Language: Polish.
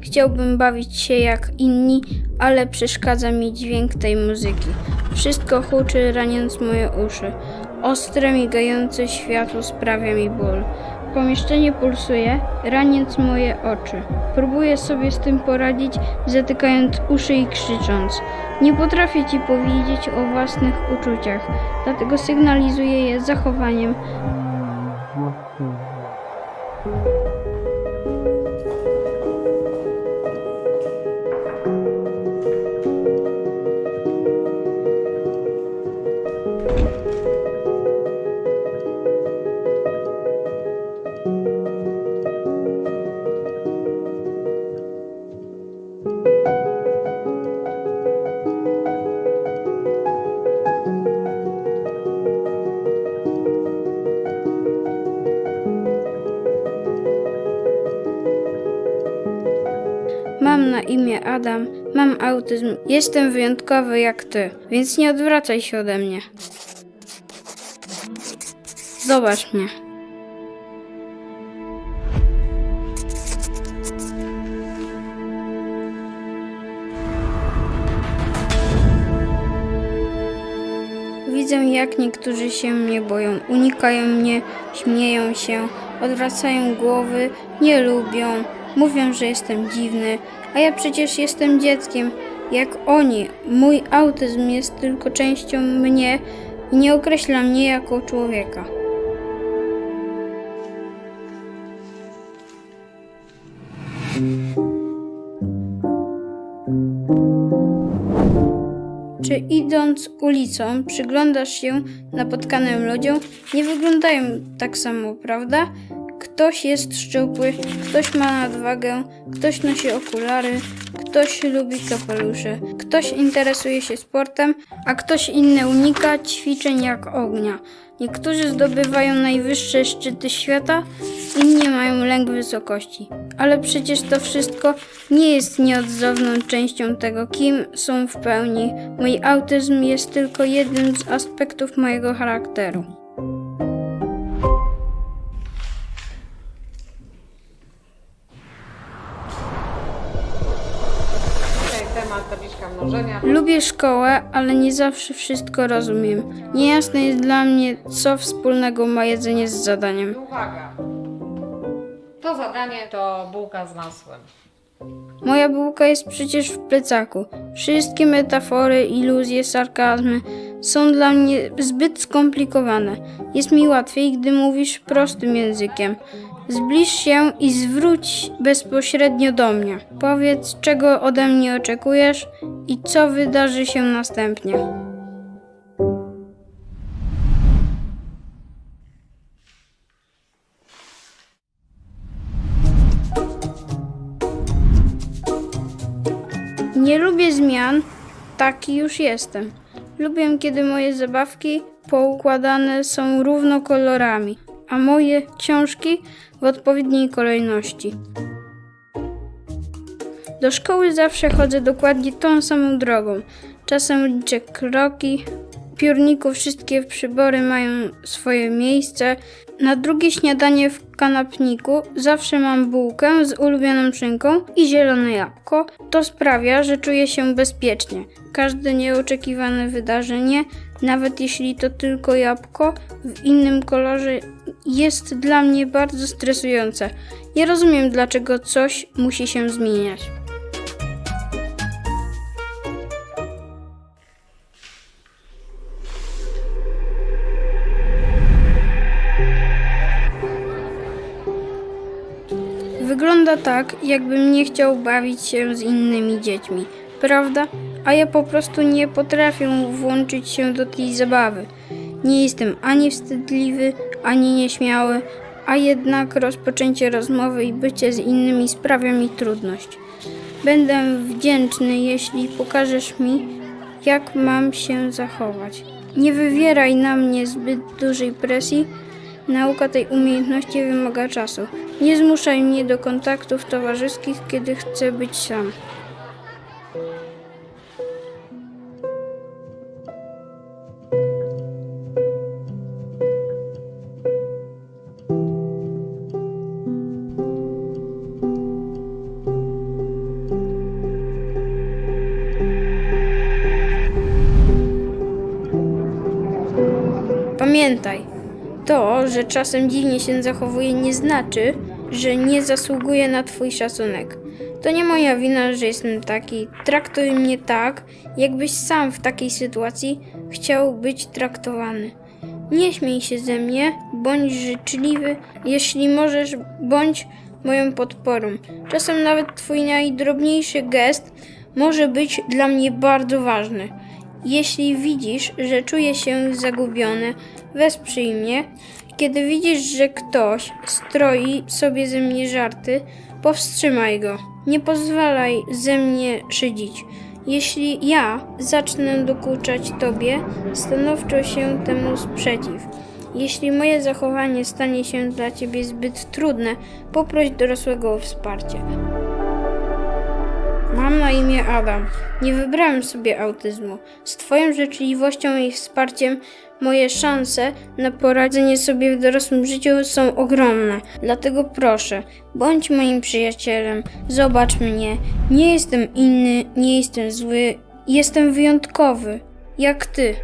Chciałbym bawić się jak inni, ale przeszkadza mi dźwięk tej muzyki. Wszystko huczy, raniąc moje uszy. Ostre, migające światło sprawia mi ból. Pomieszczenie pulsuje, raniąc moje oczy. Próbuję sobie z tym poradzić, zatykając uszy i krzycząc. Nie potrafię ci powiedzieć o własnych uczuciach, dlatego sygnalizuję je zachowaniem. Imię Adam, mam autyzm, jestem wyjątkowy jak ty, więc nie odwracaj się ode mnie. Zobacz mnie. Widzę, jak niektórzy się mnie boją, unikają mnie, śmieją się, odwracają głowy, nie lubią, mówią, że jestem dziwny, a ja przecież jestem dzieckiem, jak oni. Mój autyzm jest tylko częścią mnie i nie określa mnie jako człowieka. Czy idąc ulicą przyglądasz się napotkanym ludziom, nie wyglądają tak samo, prawda? Ktoś jest szczupły, ktoś ma nadwagę, ktoś nosi okulary, ktoś lubi kapelusze, ktoś interesuje się sportem, a ktoś inny unika ćwiczeń jak ognia. Niektórzy zdobywają najwyższe szczyty świata, inni mają lęk wysokości. Ale przecież to wszystko nie jest nieodzowną częścią tego, kim są w pełni. Mój autyzm jest tylko jednym z aspektów mojego charakteru. Lubię szkołę, ale nie zawsze wszystko rozumiem. Niejasne jest dla mnie, co wspólnego ma jedzenie z zadaniem. I Uwaga! To zadanie to bułka z masłem. Moja bułka jest przecież w plecaku. Wszystkie metafory, iluzje, sarkazmy są dla mnie zbyt skomplikowane. Jest mi łatwiej, gdy mówisz prostym językiem. Zbliż się i zwróć bezpośrednio do mnie. Powiedz, czego ode mnie oczekujesz i co wydarzy się następnie. Nie lubię zmian, taki już jestem. Lubię, kiedy moje zabawki poukładane są równo kolorami, a moje książki w odpowiedniej kolejności. Do szkoły zawsze chodzę dokładnie tą samą drogą. Czasem liczę kroki. Piórniku wszystkie przybory mają swoje miejsce. Na drugie śniadanie w kanapniku zawsze mam bułkę z ulubioną szynką i zielone jabłko. To sprawia, że czuję się bezpiecznie. Każde nieoczekiwane wydarzenie, nawet jeśli to tylko jabłko w innym kolorze, jest dla mnie bardzo stresujące. Nie rozumiem, dlaczego coś musi się zmieniać. Wygląda tak, jakbym nie chciał bawić się z innymi dziećmi, prawda? A ja po prostu nie potrafię włączyć się do tej zabawy. Nie jestem ani wstydliwy, ani nieśmiały, a jednak rozpoczęcie rozmowy i bycie z innymi sprawia mi trudność. Będę wdzięczny, jeśli pokażesz mi, jak mam się zachować. Nie wywieraj na mnie zbyt dużej presji. Nauka tej umiejętności wymaga czasu. Nie zmuszaj mnie do kontaktów towarzyskich, kiedy chcę być sam. Pamiętaj, to, że czasem dziwnie się zachowuje, nie znaczy, że nie zasługuje na Twój szacunek. To nie moja wina, że jestem taki. Traktuj mnie tak, jakbyś sam w takiej sytuacji chciał być traktowany. Nie śmiej się ze mnie, bądź życzliwy, jeśli możesz, bądź moją podporą. Czasem nawet Twój najdrobniejszy gest może być dla mnie bardzo ważny. Jeśli widzisz, że czuję się zagubiony, wesprzyj mnie. Kiedy widzisz, że ktoś stroi sobie ze mnie żarty, powstrzymaj go. Nie pozwalaj ze mnie szydzić. Jeśli ja zacznę dokuczać tobie, stanowczo się temu sprzeciw. Jeśli moje zachowanie stanie się dla ciebie zbyt trudne, poproś dorosłego o wsparcie. Mam na imię Adam. Nie wybrałem sobie autyzmu. Z Twoją życzliwością i wsparciem moje szanse na poradzenie sobie w dorosłym życiu są ogromne. Dlatego proszę, bądź moim przyjacielem. Zobacz mnie. Nie jestem inny, nie jestem zły. Jestem wyjątkowy. Jak Ty.